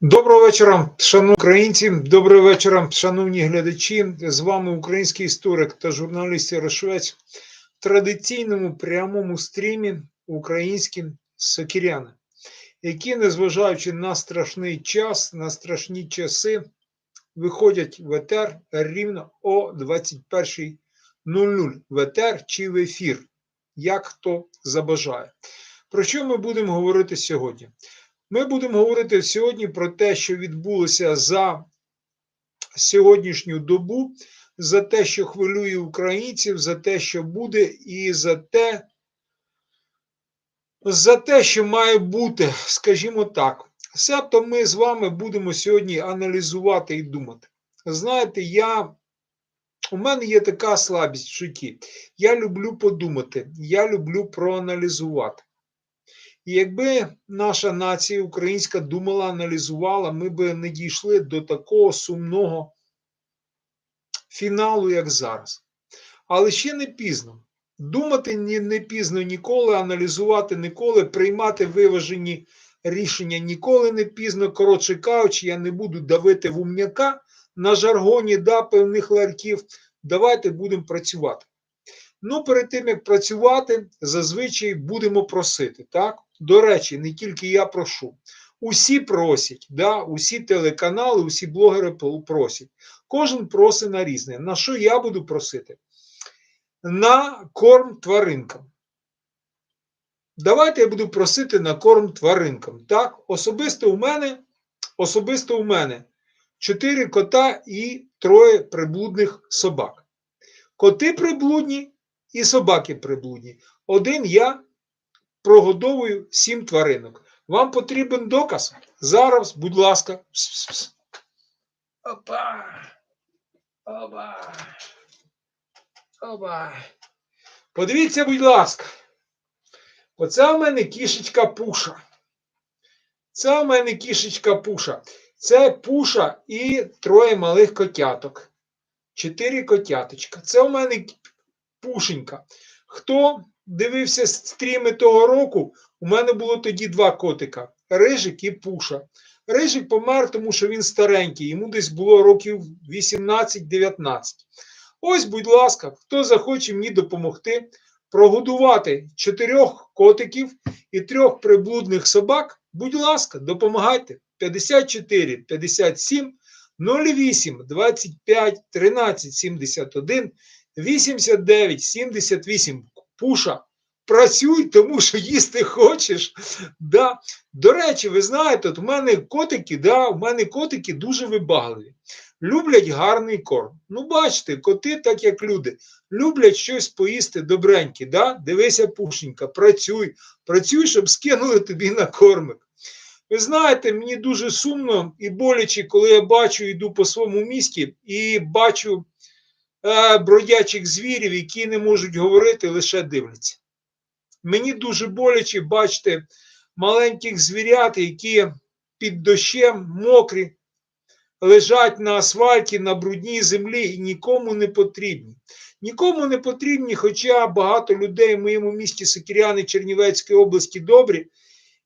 Доброго вечора, шановні українці. Доброго вечора, шановні глядачі. З вами український історик та журналіст Ярошвець в традиційному прямому стрімі українські сокіряни, які, незважаючи на страшний час, на страшні часи, виходять в етер рівно о 21.00 в етер чи в ефір, як хто забажає. Про що ми будемо говорити сьогодні? Ми будемо говорити сьогодні про те, що відбулося за сьогоднішню добу, за те, що хвилює українців, за те, що буде, і за те, за те, що має бути, скажімо так. Себто ми з вами будемо сьогодні аналізувати і думати. Знаєте, я. У мене є така слабість в житті. Я люблю подумати, я люблю проаналізувати. Якби наша нація українська думала, аналізувала, ми би не дійшли до такого сумного фіналу, як зараз. Але ще не пізно. Думати не пізно ніколи, аналізувати ніколи, приймати виважені рішення ніколи не пізно. Коротше кажучи, я не буду давити в умняка на жаргоні да, певних ларків. Давайте будемо працювати. Ну, перед тим як працювати, зазвичай будемо просити. Так, до речі, не тільки я прошу. Усі просять, да, усі телеканали, усі блогери просять. Кожен просить на різне. На що я буду просити? На корм тваринкам. Давайте я буду просити на корм тваринкам. Так, особисто у мене, особисто у мене чотири кота і троє приблудних собак. Коти приблудні і собаки приблудні. Один я прогодовую сім тваринок. Вам потрібен доказ? Зараз, будь ласка. Опа. Опа. Опа. Подивіться, будь ласка. Оце у мене кішечка пуша. Це у мене кішечка пуша. Це пуша і троє малих котяток. Чотири котяточка. Це у мене пушенька. Хто дивився стріми того року, у мене було тоді два котика: Рижик і Пуша. Рижик помер, тому що він старенький, йому десь було років 18-19. Ось, будь ласка, хто захоче мені допомогти прогодувати чотирьох котиків і трьох приблудних собак, будь ласка, допомагайте. 54 57 08 25 13 71 89 78 Пуша, працюй, тому що їсти хочеш. Да. До речі, ви знаєте, от у мене котики, да, у мене котики дуже вибагливі. Люблять гарний корм. Ну, бачите, коти, так як люди, люблять щось поїсти добреньке. Да? Дивися, пушенька, працюй, працюй, щоб скинули тобі на кормик. Ви знаєте, мені дуже сумно і боляче, коли я бачу, йду по своєму місті і бачу бродячих звірів, які не можуть говорити, лише дивляться. Мені дуже боляче бачити маленьких звірят, які під дощем мокрі, лежать на асфальті, на брудній землі і нікому не потрібні. Нікому не потрібні, хоча багато людей в моєму місті Сокіряни Чернівецької області добрі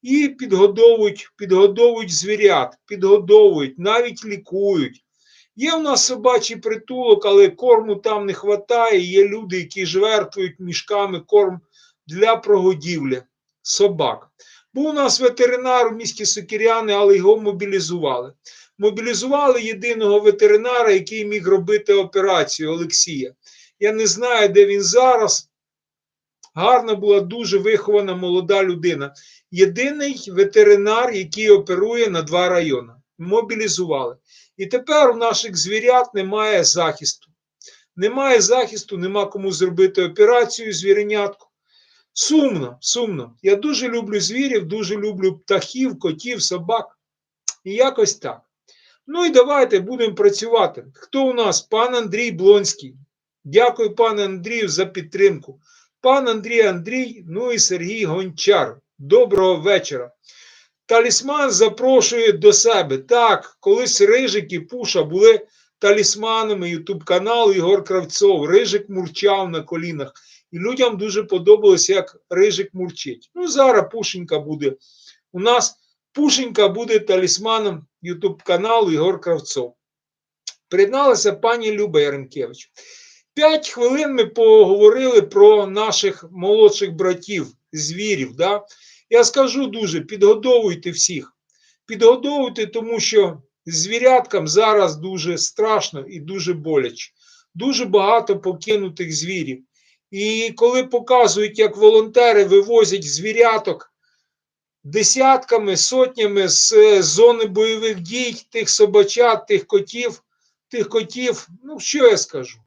і підгодовують, підгодовують звірят, підгодовують, навіть лікують. Є в нас собачий притулок, але корму там не вистачає. Є люди, які жертвують мішками корм для прогодівлі собак. Був у нас ветеринар у місті Сокіряни, але його мобілізували. Мобілізували єдиного ветеринара, який міг робити операцію Олексія. Я не знаю, де він зараз. Гарна була дуже вихована молода людина. Єдиний ветеринар, який оперує на два райони. Мобілізували. І тепер у наших звірят немає захисту. Немає захисту, нема кому зробити операцію звіренятку. Сумно, сумно. Я дуже люблю звірів, дуже люблю птахів, котів, собак. І якось так. Ну і давайте будемо працювати. Хто у нас? Пан Андрій Блонський. Дякую, пане Андрію, за підтримку. Пан Андрій Андрій, ну і Сергій Гончар. Доброго вечора. Талісман запрошує до себе. Так, колись Рижик і Пуша були талісманами Ютуб каналу Ігор Кравцов. Рижик мурчав на колінах. І людям дуже подобалось, як Рижик мурчить. Ну, зараз Пушенька буде у нас Пушенька буде талісманом Ютуб каналу Ігор Кравцов. Приєдналася пані Люба Яремкевич. П'ять хвилин ми поговорили про наших молодших братів, звірів. Да? Я скажу дуже: підгодовуйте всіх. Підгодовуйте, тому що звіряткам зараз дуже страшно і дуже боляче. Дуже багато покинутих звірів. І коли показують, як волонтери вивозять звіряток десятками, сотнями з е, зони бойових дій, тих собачат, тих котів, тих котів, ну що я скажу?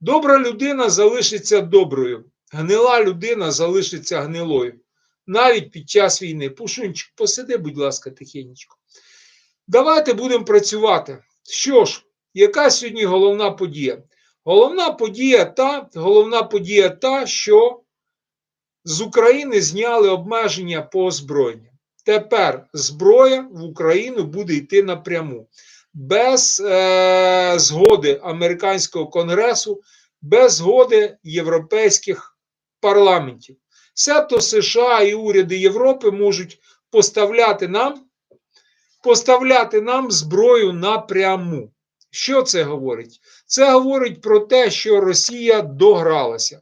Добра людина залишиться доброю, гнила людина залишиться гнилою. Навіть під час війни. Пушунчик, посиди, будь ласка, тихенечко. Давайте будемо працювати. Що ж, яка сьогодні головна подія? Головна подія та, головна подія та, що з України зняли обмеження по озброєнню. Тепер зброя в Україну буде йти напряму, без е, згоди американського конгресу, без згоди європейських парламентів. Себто США і уряди Європи можуть поставляти нам, поставляти нам зброю напряму. Що це говорить? Це говорить про те, що Росія догралася.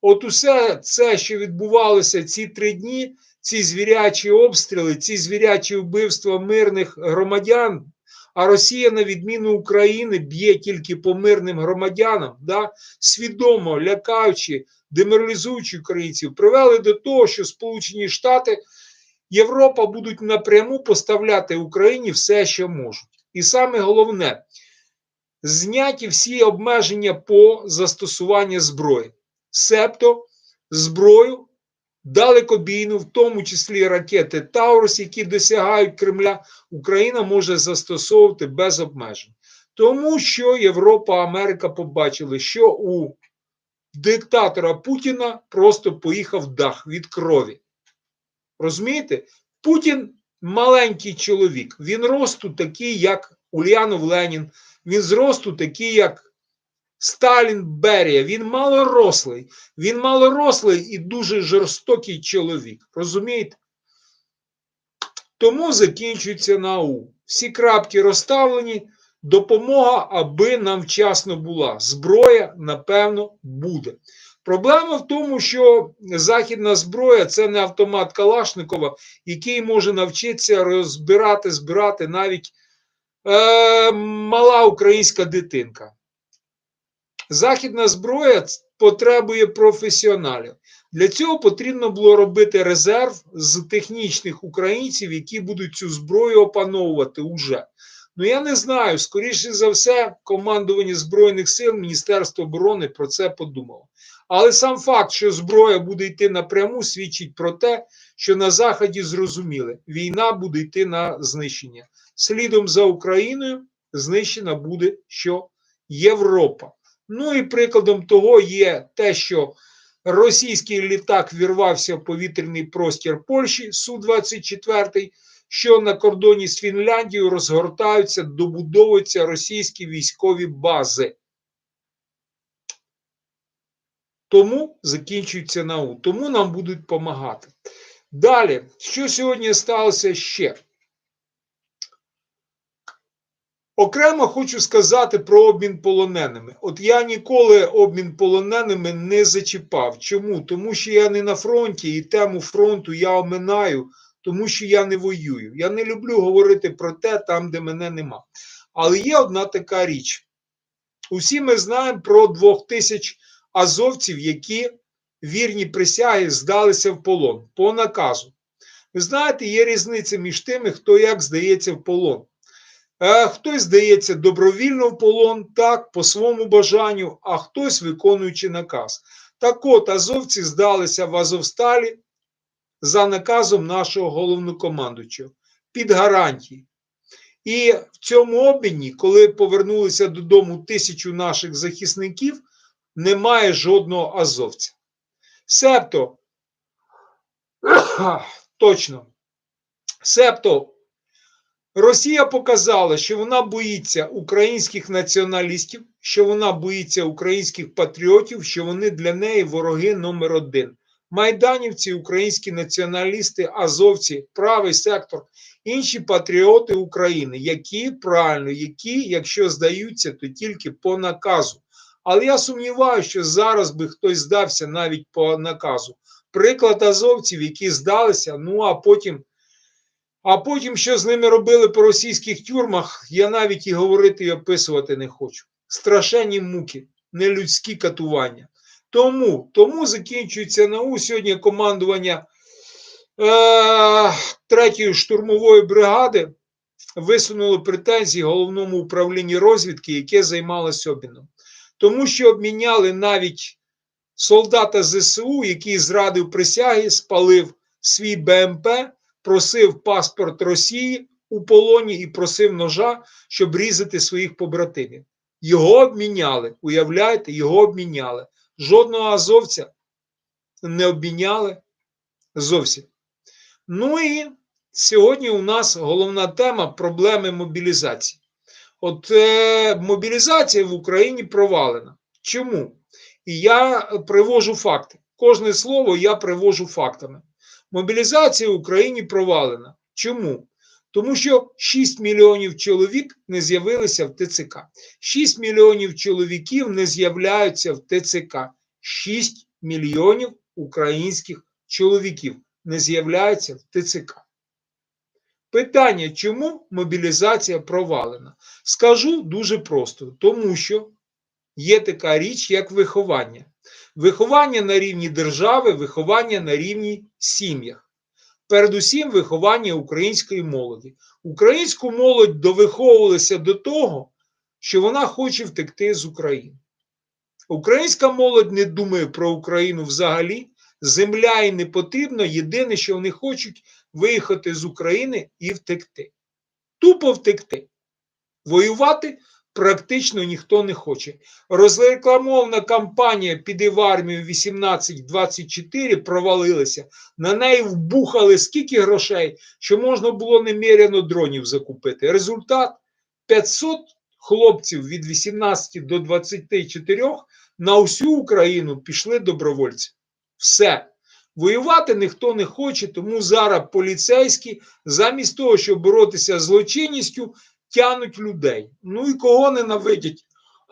От усе це, що відбувалося ці три дні, ці звірячі обстріли, ці звірячі вбивства мирних громадян. А Росія, на відміну України, б'є тільки по мирним громадянам, да? свідомо лякаючи, деморалізуючи українців, привели до того, що Сполучені Штати, Європа будуть напряму поставляти Україні все, що можуть. І саме головне, зняті всі обмеження по застосуванню зброї, себто зброю далекобійну, в тому числі ракети Таурус, які досягають Кремля, Україна може застосовувати без обмежень. Тому що Європа, Америка побачили, що у диктатора Путіна просто поїхав дах від крові. Розумієте? Путін маленький чоловік, він росту такий, як Ульянов Ленін, він зросту такий, як Сталін Берія. Він малорослий, він малорослий і дуже жорстокий чоловік. Розумієте? Тому закінчується НАУ. Всі крапки розставлені, допомога, аби нам вчасно була. Зброя, напевно, буде. Проблема в тому, що західна зброя це не автомат Калашникова, який може навчитися розбирати, збирати навіть е, мала українська дитинка. Західна зброя потребує професіоналів. Для цього потрібно було робити резерв з технічних українців, які будуть цю зброю опановувати уже. Ну я не знаю, скоріше за все, командування Збройних сил Міністерство оборони про це подумало. Але сам факт, що зброя буде йти напряму, свідчить про те, що на Заході зрозуміли, війна буде йти на знищення. Слідом за Україною знищена буде що Європа. Ну і прикладом того є те, що російський літак вірвався в повітряний простір Польщі Су-24, що на кордоні з Фінляндією розгортаються, добудовуються російські військові бази. Тому закінчується нау. Тому нам будуть допомагати. Далі, що сьогодні сталося ще? Окремо хочу сказати про обмін полоненими. От я ніколи обмін полоненими не зачіпав. Чому? Тому що я не на фронті і тему фронту я оминаю, тому що я не воюю. Я не люблю говорити про те, там, де мене нема. Але є одна така річ. Усі ми знаємо про двох тисяч азовців, які вірні присяги здалися в полон по наказу. Ви знаєте, є різниця між тими, хто як здається в полон. Хтось здається добровільно в полон, так, по своєму бажанню, а хтось виконуючи наказ. Так от, азовці здалися в Азовсталі за наказом нашого головнокомандуючого під гарантії. І в цьому обміні, коли повернулися додому тисячу наших захисників, немає жодного азовця. Себто, точно, себто, Росія показала, що вона боїться українських націоналістів, що вона боїться українських патріотів, що вони для неї вороги номер один. Майданівці, українські націоналісти, азовці, правий сектор, інші патріоти України, які правильно, які, якщо здаються, то тільки по наказу. Але я сумніваюся, що зараз би хтось здався навіть по наказу. Приклад азовців, які здалися, ну а потім. А потім, що з ними робили по російських тюрмах, я навіть і говорити і описувати не хочу. Страшенні муки, нелюдські катування. Тому тому закінчується НАУ сьогодні командування е, третьої штурмової бригади висунуло претензії головному управлінні розвідки, яке займалося обміном. Тому що обміняли навіть солдата ЗСУ, який зрадив присяги, спалив свій БМП, просив паспорт Росії у полоні і просив ножа, щоб різати своїх побратимів. Його обміняли. Уявляєте, його обміняли. Жодного азовця не обміняли зовсім. Ну і сьогодні у нас головна тема проблеми мобілізації. От е, мобілізація в Україні провалена. Чому? І я привожу факти. Кожне слово я привожу фактами. Мобілізація в Україні провалена. Чому? Тому що 6 мільйонів чоловік не з'явилися в ТЦК. 6 мільйонів чоловіків не з'являються в ТЦК. 6 мільйонів українських чоловіків не з'являються в ТЦК. Питання, чому мобілізація провалена? Скажу дуже просто, тому що є така річ, як виховання. Виховання на рівні держави, виховання на рівні сім'ях. Передусім, виховання української молоді. Українську молодь довиховувалася до того, що вона хоче втекти з України. Українська молодь не думає про Україну взагалі. Земля їй не потрібна. Єдине, що вони хочуть виїхати з України і втекти. Тупо втекти. Воювати практично ніхто не хоче. Розрекламована кампанія піди в армію 1824 провалилася. На неї вбухали скільки грошей, що можна було неміряно дронів закупити. Результат 500 хлопців від 18 до 24 на всю Україну пішли добровольці. Все. Воювати ніхто не хоче, тому зараз поліцейські, замість того, щоб боротися з злочинністю, тянуть людей. Ну і кого ненавидять?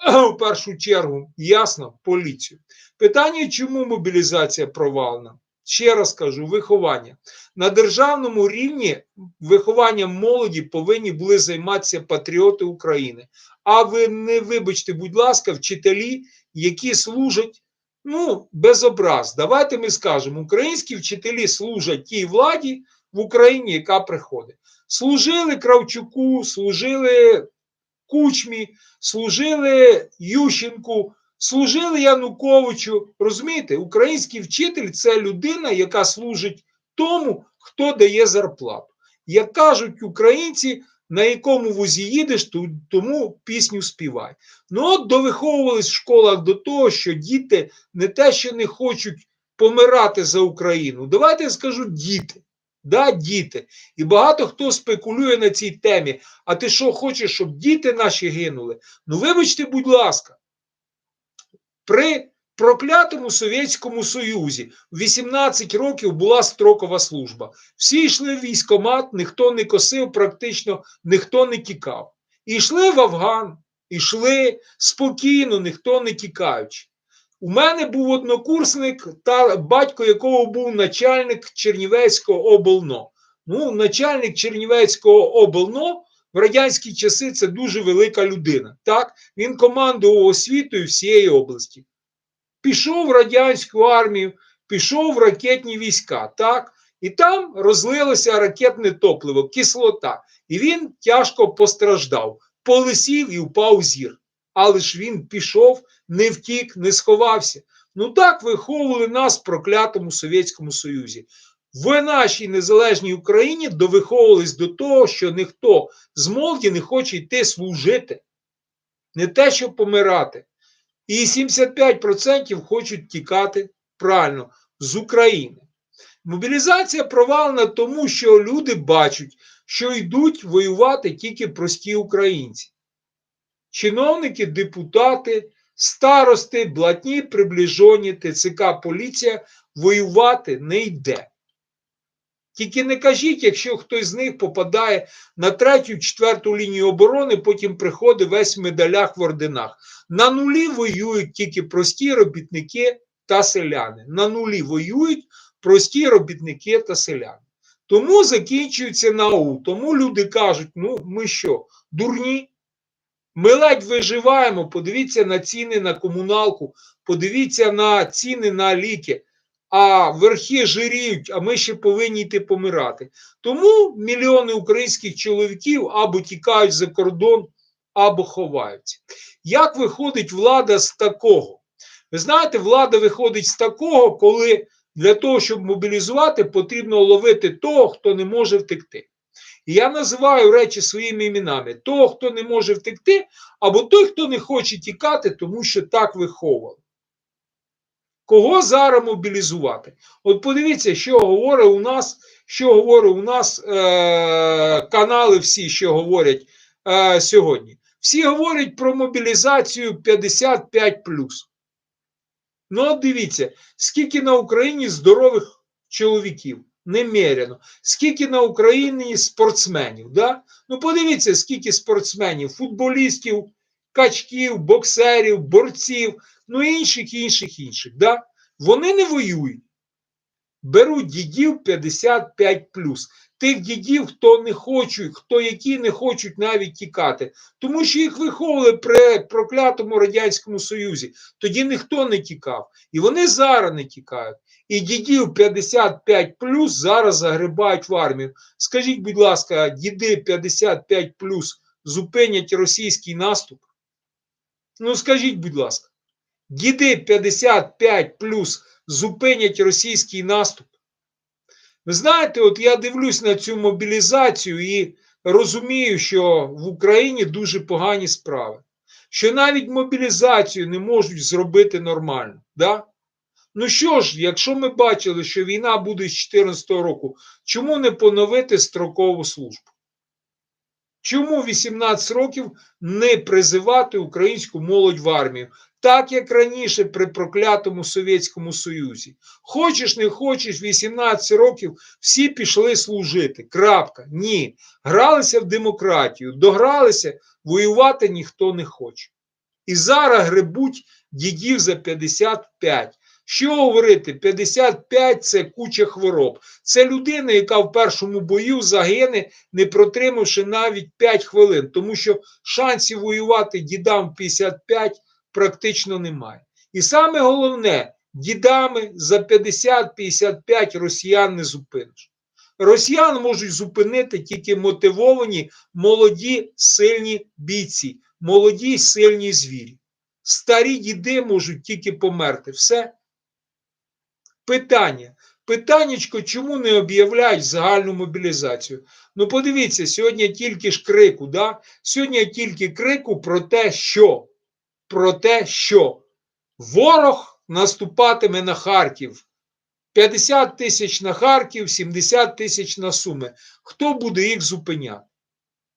В першу чергу, ясно, поліцію. Питання, чому мобілізація провалена? Ще раз кажу, виховання. На державному рівні вихованням молоді повинні були займатися патріоти України. А ви не вибачте, будь ласка, вчителі, які служать ну, без образ. Давайте ми скажемо, українські вчителі служать тій владі в Україні, яка приходить. Служили Кравчуку, служили Кучмі, служили Ющенку, служили Януковичу. Розумієте, український вчитель це людина, яка служить тому, хто дає зарплату. Як кажуть українці, на якому вузі їдеш, тому пісню співай. Ну, от довиховувались в школах до того, що діти не те, що не хочуть помирати за Україну. Давайте я скажу діти. Да, діти. І багато хто спекулює на цій темі. А ти що хочеш, щоб діти наші гинули? Ну, вибачте, будь ласка, при проклятому Совєтському Союзі в 18 років була строкова служба. Всі йшли в військомат, ніхто не косив, практично ніхто не тікав. І йшли в Афган, йшли спокійно, ніхто не тікаючи. У мене був однокурсник, та батько якого був начальник Чернівецького облно. Ну, начальник Чернівецького облно в радянські часи це дуже велика людина. Так, він командував освітою всієї області. Пішов в радянську армію, пішов в ракетні війська. так, І там розлилося ракетне топливо, кислота. І він тяжко постраждав, полисів і впав зір. Але ж він пішов, не втік, не сховався. Ну так виховували нас в проклятому Совєтському Союзі. В нашій незалежній Україні довиховувались до того, що ніхто з молоді не хоче йти служити, не те, щоб помирати. І 75% хочуть тікати правильно з України. Мобілізація провалена тому, що люди бачать, що йдуть воювати тільки прості українці. Чиновники, депутати, старости, блатні, приближені, ТЦК, поліція воювати не йде. Тільки не кажіть, якщо хтось з них попадає на третю, четверту лінію оборони, потім приходить весь в медалях в орденах. На нулі воюють тільки прості робітники та селяни. На нулі воюють прості робітники та селяни. Тому закінчується НАУ. Тому люди кажуть: ну ми що, дурні? Ми ледь виживаємо. Подивіться на ціни на комуналку, подивіться на ціни на ліки. А верхи жиріють, а ми ще повинні йти помирати. Тому мільйони українських чоловіків або тікають за кордон, або ховаються. Як виходить влада з такого? Ви знаєте, влада виходить з такого, коли для того, щоб мобілізувати, потрібно ловити того, хто не може втекти. Я називаю речі своїми іменами: того, хто не може втекти, або той, хто не хоче тікати, тому що так виховували. Кого зараз мобілізувати? От подивіться, що говорить у нас, що говорить у нас е, канали, всі, що говорять е, сьогодні. Всі говорять про мобілізацію 55. Ну, от дивіться, скільки на Україні здорових чоловіків, немерено, скільки на Україні спортсменів. Да? Ну, подивіться, скільки спортсменів, футболістів, качків, боксерів, борців, ну інших, інших, інших. Да? Вони не воюють. Беруть дідів 55 Тих дідів, хто не хочуть, хто які не хочуть навіть тікати, тому що їх виховували при проклятому Радянському Союзі. Тоді ніхто не тікав. І вони зараз не тікають. І дідів 55 зараз загрибають в армію. Скажіть, будь ласка, діди 55 зупинять російський наступ? Ну, скажіть, будь ласка, діди 55 зупинять російський наступ? Ви знаєте, от я дивлюсь на цю мобілізацію і розумію, що в Україні дуже погані справи. Що навіть мобілізацію не можуть зробити нормально. Да? Ну що ж, якщо ми бачили, що війна буде з 2014 року, чому не поновити строкову службу? Чому 18 років не призивати українську молодь в армію? Так як раніше при проклятому Совєтському Союзі. Хочеш, не хочеш, 18 років всі пішли служити. Крапка. Ні. Гралися в демократію, догралися, воювати ніхто не хоче. І зараз гребуть дідів за 55. Що говорити? 55 це куча хвороб. Це людина, яка в першому бою загине, не протримавши навіть 5 хвилин, тому що шансів воювати дідам 55 практично немає. І саме головне, дідами за 50-55 росіян не зупиниш. Росіян можуть зупинити тільки мотивовані молоді сильні бійці, молоді сильні звірі. Старі діди можуть тільки померти. Все. Питання. Питаннячко, чому не об'являють загальну мобілізацію? Ну, подивіться, сьогодні тільки ж крику, да? сьогодні тільки крику про те, що про те, що ворог наступатиме на Харків. 50 тисяч на Харків, 70 тисяч на Суми. Хто буде їх зупиняти?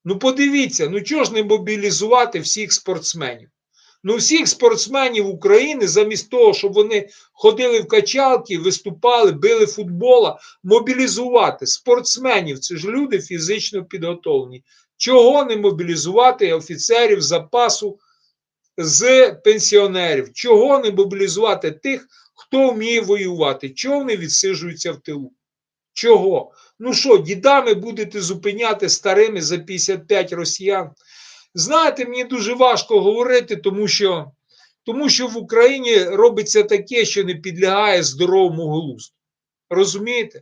Ну, подивіться, ну чого ж не мобілізувати всіх спортсменів? Ну, всіх спортсменів України, замість того, щоб вони ходили в качалки, виступали, били футбола, мобілізувати спортсменів. Це ж люди фізично підготовлені. Чого не мобілізувати офіцерів запасу з пенсіонерів? Чого не мобілізувати тих, хто вміє воювати? Чого вони відсиджуються в тилу? Чого? Ну що, дідами будете зупиняти старими за 55 росіян? Знаєте, мені дуже важко говорити, тому що тому що в Україні робиться таке, що не підлягає здоровому глузду. Розумієте?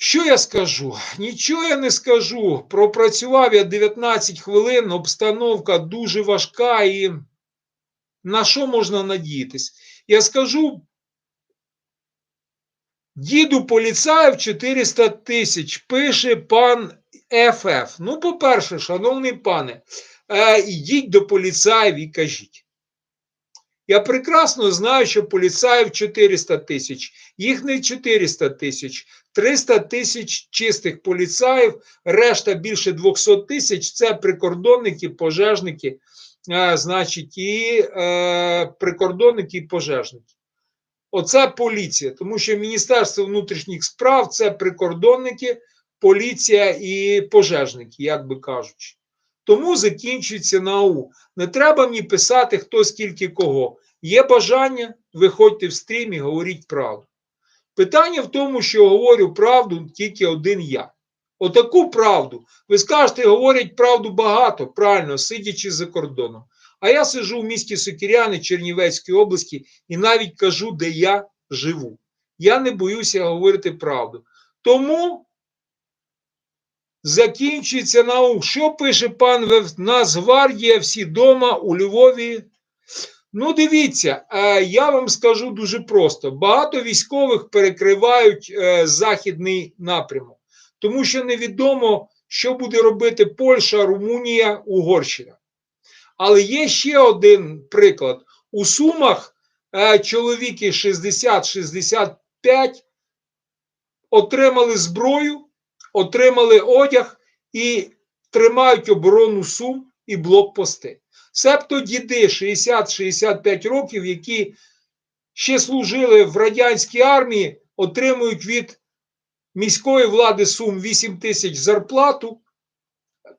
Що я скажу? Нічого я не скажу. Пропрацював я 19 хвилин, обстановка дуже важка і на що можна надіятись? Я скажу. Діду поліцаїв 400 тисяч, пише пан ФФ. Ну, по-перше, шановний пане, е, йдіть до поліцаїв і кажіть. Я прекрасно знаю, що поліцаїв 400 тисяч, їх не 400 тисяч, 300 тисяч чистих поліцаїв, решта більше 200 тисяч це прикордонники, пожежники, е, значить, і е, прикордонники і пожежники. Оце поліція, тому що Міністерство внутрішніх справ це прикордонники, поліція і пожежники, як би кажучи. Тому закінчується НАУ. Не треба мені писати, хто скільки кого. Є бажання, виходьте в стрім і говоріть правду. Питання в тому, що говорю правду тільки один я. Отаку правду. Ви скажете, говорять правду багато, правильно, сидячи за кордоном. А я сиджу в місті Сокіряни Чернівецької області і навіть кажу, де я живу. Я не боюся говорити правду. Тому закінчується наук. Що пише пан Вев- Нацгвардія всі дома у Львові? Ну, дивіться, е, я вам скажу дуже просто: багато військових перекривають е, західний напрямок, тому що невідомо, що буде робити Польща, Румунія, Угорщина. Але є ще один приклад: у Сумах е, чоловіки 60-65 отримали зброю, отримали одяг і тримають оборону Сум і блокпости. Себто діди 60-65 років, які ще служили в радянській армії, отримують від міської влади Сум 8 тисяч зарплату,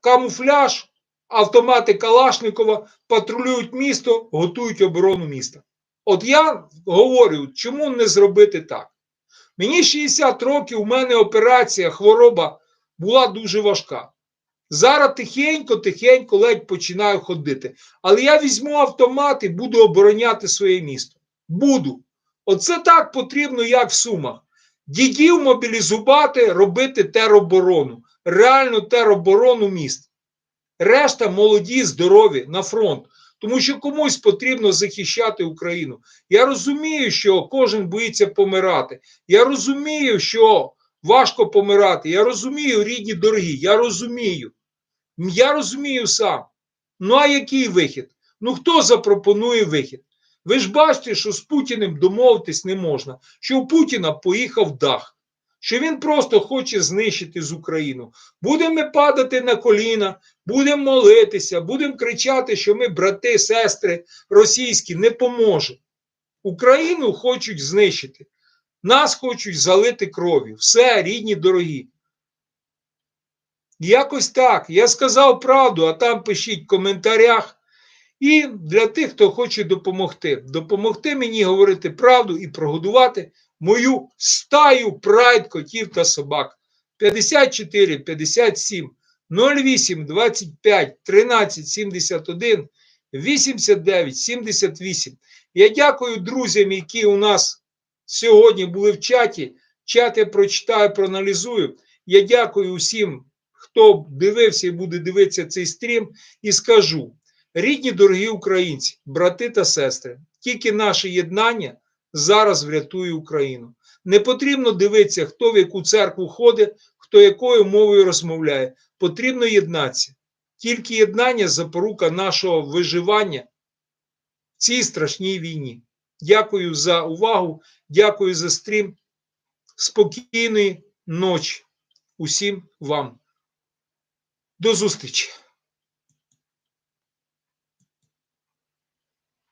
камуфляж, автомати Калашникова, патрулюють місто, готують оборону міста. От я говорю, чому не зробити так? Мені 60 років, у мене операція, хвороба була дуже важка. Зараз тихенько, тихенько ледь починаю ходити. Але я візьму автомат і буду обороняти своє місто. Буду. Оце так потрібно, як в Сумах. Дідів мобілізувати, робити тероборону. Реальну тероборону міст. Решта молоді, здорові на фронт. Тому що комусь потрібно захищати Україну. Я розумію, що кожен боїться помирати. Я розумію, що важко помирати. Я розумію, рідні дорогі. Я розумію. Я розумію сам. Ну а який вихід? Ну хто запропонує вихід? Ви ж бачите, що з Путіним домовитись не можна, що у Путіна поїхав дах, що він просто хоче знищити з Україну. Будемо падати на коліна, будемо молитися, будемо кричати, що ми, брати, сестри російські, не поможемо. Україну хочуть знищити. Нас хочуть залити кров'ю. Все, рідні дорогі. Якось так. Я сказав правду, а там пишіть в коментарях. І для тих, хто хоче допомогти, допомогти мені говорити правду і прогодувати мою стаю прайд котів та собак. 54 57 08 25 13 71 89 78. Я дякую друзям, які у нас сьогодні були в чаті. Чат я прочитаю, проаналізую. Я дякую усім, хто дивився і буде дивитися цей стрім, і скажу: рідні, дорогі українці, брати та сестри, тільки наше єднання зараз врятує Україну. Не потрібно дивитися, хто в яку церкву ходить, хто якою мовою розмовляє. Потрібно єднатися. Тільки єднання запорука нашого виживання в цій страшній війні. Дякую за увагу, дякую за стрім. Спокійної ночі усім вам. До зустрічі!